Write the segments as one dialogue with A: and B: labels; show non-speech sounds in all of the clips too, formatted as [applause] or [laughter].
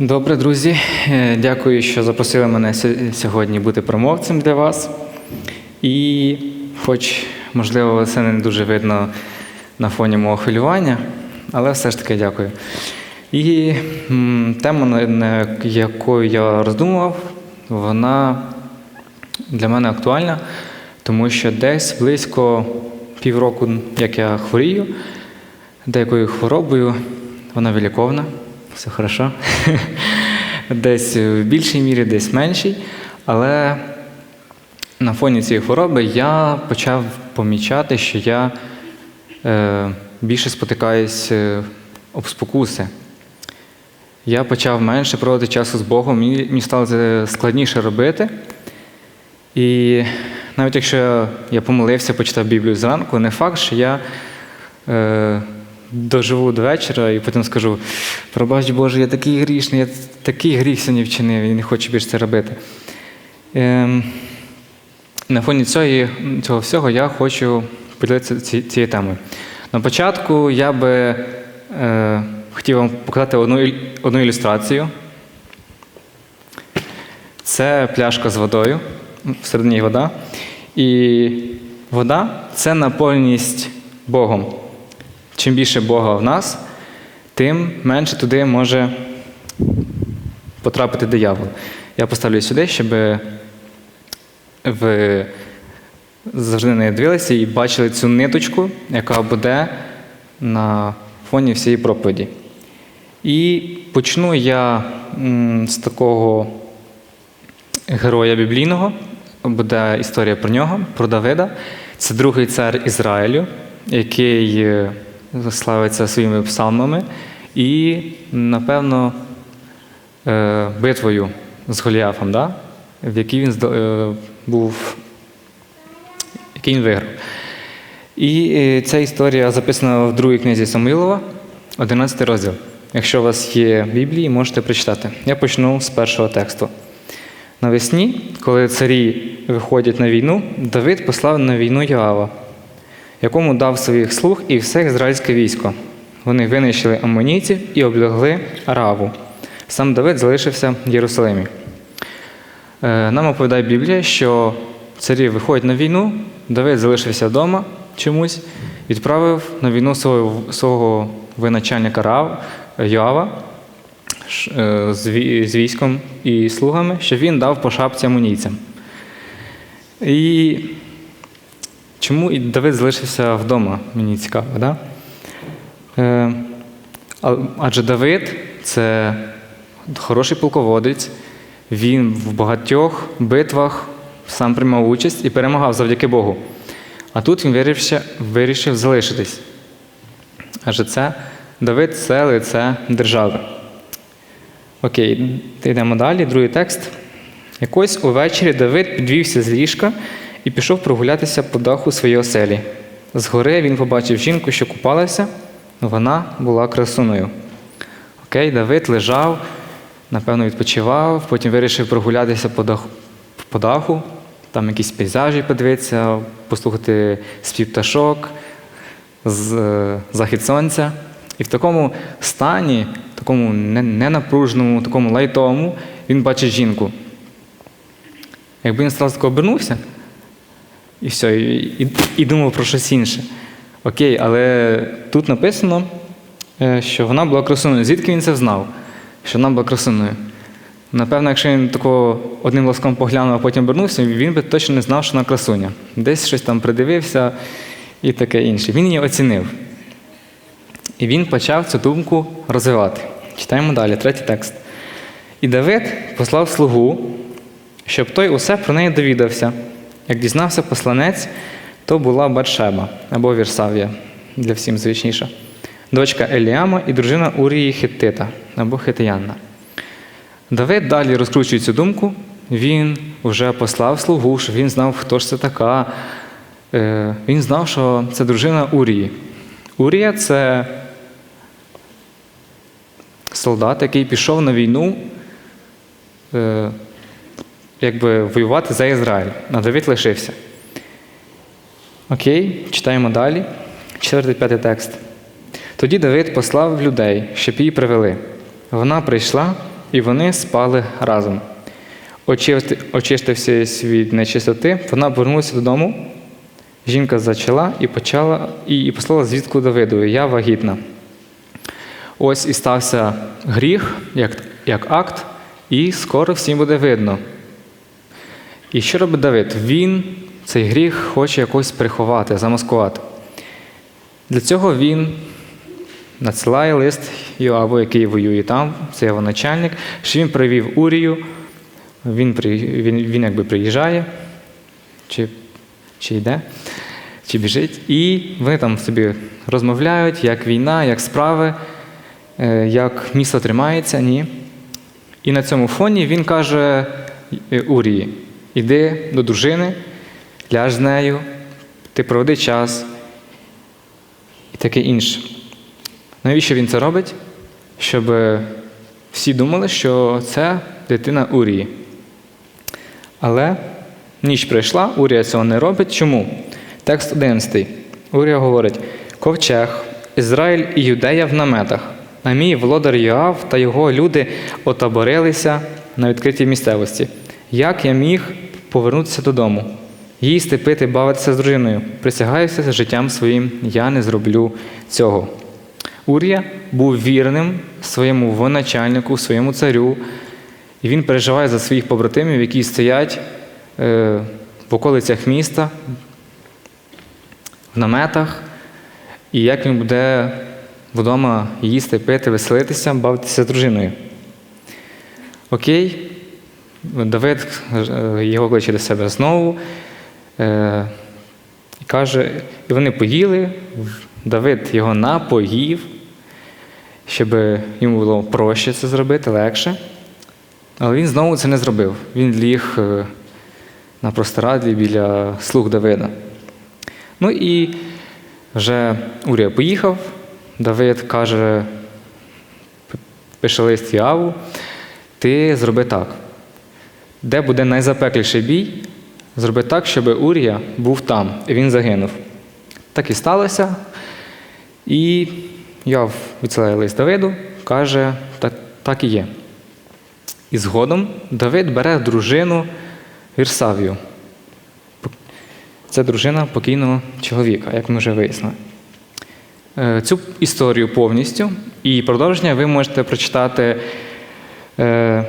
A: Добре, друзі. Е, Дякую, що запросили мене сьогодні бути промовцем для вас. І, хоч, можливо, це не дуже видно на фоні мого хвилювання, але все ж таки дякую. І тема, на- якою я роздумував, вона для мене актуальна, тому що десь близько півроку, як я хворію, деякою хворобою, вона виліковна, все хорошо. [laughs] Десь в більшій мірі, десь в меншій. Але на фоні цієї хвороби я почав помічати, що я е, більше спотикаюсь е, об спокуси. Я почав менше проводити часу з Богом, мені, стало це складніше робити. І навіть якщо я помолився, почитав Біблію зранку, не факт, що я е, доживу до вечора і потім скажу: пробач Боже, я такий грішний, я такий гріх сьогодні вчинив і не хочу більше це робити. Ем, на фоні цього, цього всього я хочу поділитися ці, цією темою. На початку я би е, хотів вам показати одну, одну ілюстрацію. Це пляшка з водою, всередині вода. І вода це наповненість Богом. Чим більше Бога в нас, тим менше туди може потрапити диявол. Я поставлю сюди, щоб ви завжди не дивилися і бачили цю ниточку, яка буде на фоні всієї проповіді. І почну я з такого героя біблійного. Буде історія про нього, про Давида. Це другий цар Ізраїлю, який е, славиться своїми псалмами і, напевно, е, битвою з Голіафом, да? в якій він е, був, який він виграв. І е, ця історія записана в другій книзі Самуїлова, 11 розділ. Якщо у вас є Біблії, можете прочитати. Я почну з першого тексту. Навесні, коли царі виходять на війну, Давид послав на війну Йоава, якому дав своїх слуг і все ізраїльське військо. Вони винищили амонійців і облягли Араву. Сам Давид залишився в Єрусалимі. Е, Нам оповідає Біблія, що царі виходять на війну, Давид залишився вдома чомусь, відправив на війну свого, свого воєначальника Рав, Йоава е, з військом і слугами, щоб він дав по шапці амунійцям. І чому Давид залишився вдома, мені цікаво, да? Е, адже Давид це хороший полководець, він в багатьох битвах сам приймав участь і перемагав завдяки Богу. А тут він вирішив, вирішив залишитись. Адже це Давид це лице держави. Окей, йдемо далі. Другий текст. Якось увечері Давид підвівся з ліжка і пішов прогулятися по даху своєї оселі. Згори він побачив жінку, що купалася, вона була красуною. Окей, Давид лежав, напевно, відпочивав, потім вирішив прогулятися по даху, по даху там якісь пейзажі подивитися, послухати спів пташок, з, е, захід сонця. І в такому стані, такому не- ненапруженому, такому лайтовому, він бачить жінку. Якби він одразу обернувся, і все, і, і, і думав про щось інше. Окей, але тут написано, е, що вона була красуною. Звідки він це знав, що вона була красуною? Напевно, якщо він такого одним ласком поглянув, а потім обернувся, він би точно не знав, що вона красуня. Десь щось там придивився і таке інше. Він її оцінив. І він почав цю думку розвивати. Читаємо далі, третій текст. І Давид послав слугу, щоб той усе про неї довідався. Як дізнався посланець, то була Батшеба або Вірсавія, для всім звичніша, дочка Еліама і дружина Урії Хиттита або Хитиянна. Давид далі розкручує цю думку. Він вже послав слугу, що він знав, хто ж це така. Е, Він знав, що це дружина Урії. Урія це солдат, який пішов на війну, е, якби воювати за Ізраїль. А Давид лишився. Окей, читаємо далі. Четвертий п'ятий текст. Тоді Давид послав людей, щоб її привели. Вона прийшла і вони спали разом. Очисти- Очистившись від нечистоти, вона повернулася додому. Жінка зачала і почала і, і послала звідку Давидові, я вагітна. Ось і стався гріх як, як акт, і скоро всім буде видно. І що робить Давид? Він цей гріх хоче якось приховати, замаскувати. Для цього він надсилає лист Йоаву, який воює там, це його начальник, що він привів Урію, він, він, він якби приїжджає, чи, чи йде, чи біжить, і вони там собі розмовляють, як війна, як справи, е, як місто тримається, ні. І на цьому фоні він каже е, Урії: іди до дружини, ляж з нею, ти проведи час і таке інше. Навіщо він це робить? Щоб всі думали, що це дитина Урії. Але ніч прийшла, Урія цього не робить. Чому? Текст 11. Урія говорить: Ковчег, Ізраїль і Юдея в наметах. А мій володар Йоав та його люди отаборилися на відкритій місцевості. Як я міг повернутися додому? Їсти, пити, бавитися з дружиною. Присягаюся життям своїм, я не зроблю цього. Урія був вірним своєму воначальнику, своєму царю, і він переживає за своїх побратимів, які стоять е, в околицях міста, в наметах, і як він буде вдома їсти, пити, веселитися, бавитися з дружиною. Окей, Давид е, його кличе до себе знову. Е, і каже, і вони поїли, Давид його напоїв, щоб йому було проще це зробити, легше. Але він знову це не зробив. Він ліг е, на простирадлі біля слуг Давида. Ну і вже Урія поїхав, Давид каже, пише лист Яву, ти зроби так. Де буде найзапекліший бій, зроби так, щоб Урія був там, і він загинув. Так і сталося. І Яв відсилає лист Давиду, каже, так, так і є. І згодом Давид бере дружину Вірсавію. Це дружина покійного чоловіка, як ми вже вияснили. Е, Цю історію повністю і продовження ви можете прочитати е,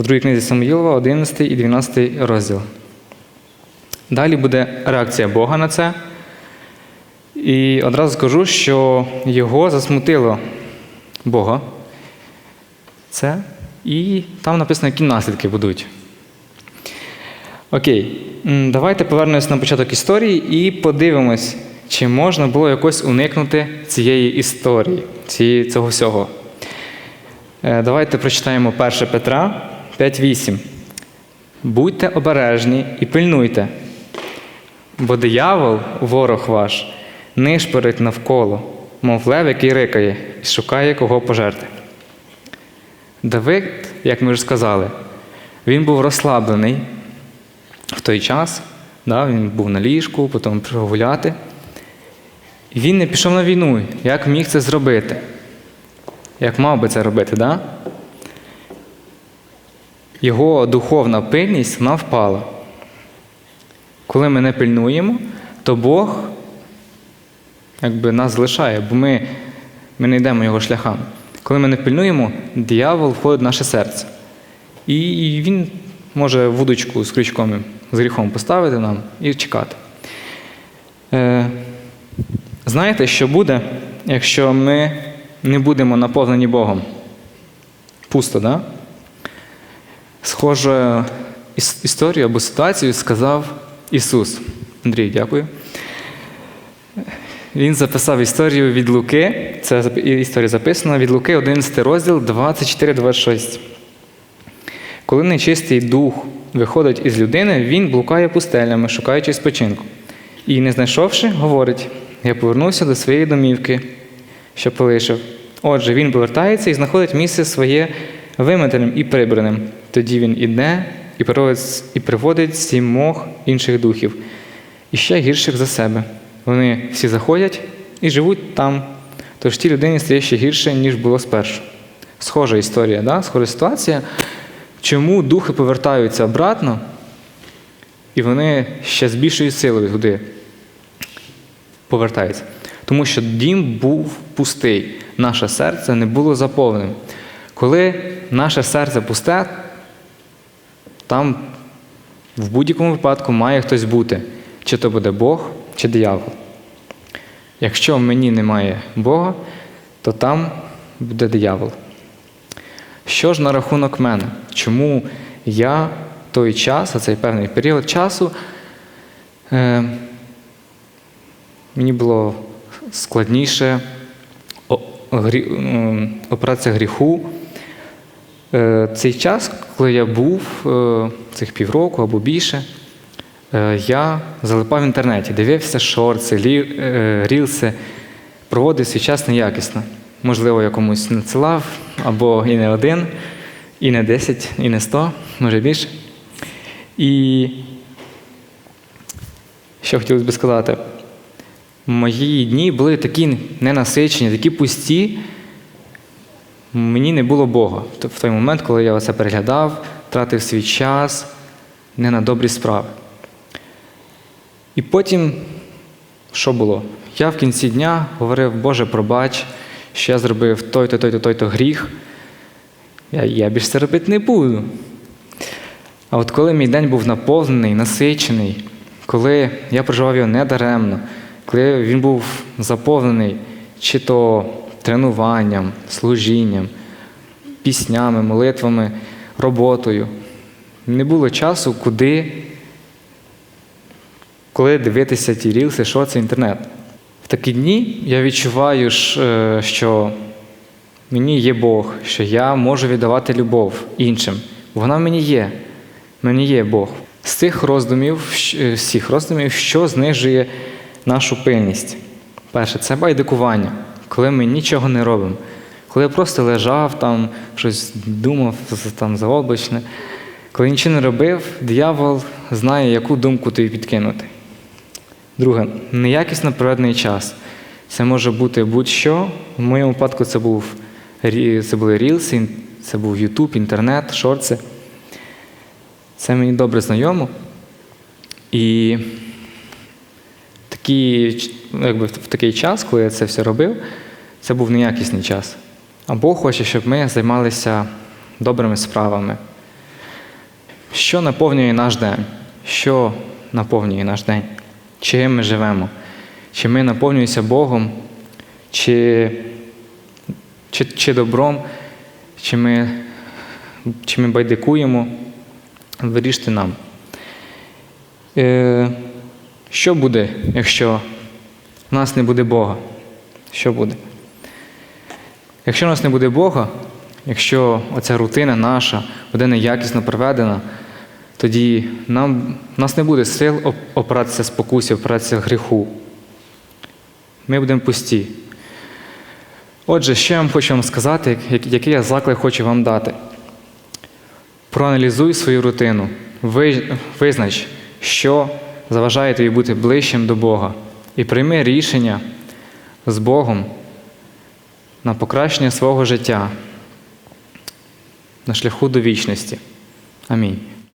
A: в другій книзі Самуїлова, 11 і 12 розділ. Далі буде реакція Бога на це. І одразу скажу, що його засмутило Бога. Це. І там написано, які наслідки будуть. Окей, давайте повернемось на початок історії і подивимось, чи можна було якось уникнути цієї історії, цього всього. Е, Давайте прочитаємо 1 Петра 5.8. Будьте обережні і пильнуйте, бо диявол, ворог ваш, нишпорить навколо, мов лев, який рикає, і шукає кого пожерти. Давид, як ми вже сказали, він був розслаблений в той час, да, він був на ліжку, потім пішов гуляти. І він не пішов на війну. Як міг це зробити? Як мав би це робити, да? Його духовна пильність вона впала. Коли ми не пильнуємо, то Бог якби, нас залишає, бо ми, ми не йдемо його шляхами. Коли ми не пильнуємо, диявол входить в наше серце. І він може вудочку з крючком з гріхом поставити нам і чекати. Е, знаєте, що буде, якщо ми не будемо наповнені Богом? Пусто, да? Схожу історію або ситуацію сказав Ісус. Андрій, дякую. Він записав історію від Луки. Це історія записана від Луки, 11 розділ, 24-26. Коли нечистий дух виходить із людини, він блукає пустелями, шукаючи спочинку. І, не знайшовши, говорить: Я повернувся до своєї домівки, що полишив. Отже, він повертається і знаходить місце своє виметеним і прибраним. Тоді він іде і приводить, і приводить сімох інших духів, і ще гірших за себе. Вони всі заходять і живуть там. Тож тій людині стає ще гірше, ніж було спершу. схожа історія, да? схожа ситуація. Чому духи повертаються обратно, і вони ще з більшою силою туди повертаються? Тому що дім був пустий, наше серце не було заповненим. Коли наше серце пусте, там в будь-якому випадку має хтось бути, чи то буде Бог, чи диявол. Якщо в мені немає Бога, то там буде диявол. Що ж на рахунок мене? Чому я той час, а цей певний період часу, е, мені було складніше о- грі, м, опиратися гріху. Е, цей час, коли я був, е, цих півроку або більше, е, я залипав в інтернеті, дивився шорти, рілси, проводив свій час неякісно. Можливо, я комусь надсилав, або і не один, і не 10, і не 100, може більше. І що хотілося би сказати, мої дні були такі ненасичені, такі пусті, мені не було Бога в той момент, коли я це переглядав, тратив свій час не на добрі справи. І потім, що було? Я в кінці дня говорив, Боже, пробач, що я зробив той-то, той-то, той-то гріх. Я, я більше це робити не буду. А от коли мій день був наповнений, насичений, коли я проживав його недаремно, коли він був заповнений чи то тренуванням, служінням, піснями, молитвами, роботою, не було часу, куди, коли дивитися ті рілси, що це інтернет. В такі дні я відчуваю, е, що мені є Бог, що я можу віддавати любов іншим. Вона мені є. Мені є Бог. З цих роздумів, з цих роздумів, що знижує нашу пильність? Перше, це байдикування, коли ми нічого не робимо. Коли я просто лежав там, щось думав там заоблачне. Коли нічого не робив, диявол знає, яку думку тобі підкинути. Друге, неякісно проведений час. Це може бути будь-що. В моєму випадку це був це були рілси, це був Ютуб, інтернет, шорти. Це мені добре знайомо. І ну, якби в такий час, коли я це все робив, це був неякісний час. А Бог хоче, щоб ми займалися добрими справами. Що наповнює наш день? Що наповнює наш день? Чим ми живемо? Чи ми наповнюємося Богом, чи, чи, чи добром, чи ми, чи ми байдикуємо? Виріште нам. Е, що буде, якщо в нас не буде Бога? Що буде? Якщо в нас не буде Бога, якщо оця рутина наша буде неякісно проведена, тоді нам, в нас не буде сил оп- опиратися спокусі, опиратися гріху. Ми будемо пусті. Отже, що я вам хочу вам сказати, як- який я заклик хочу вам дати. Проаналізуй свою рутину, визнач, що заважає тобі бути ближчим до Бога, і прийми рішення з Богом на покращення свого життя на шляху до вічності. Амінь.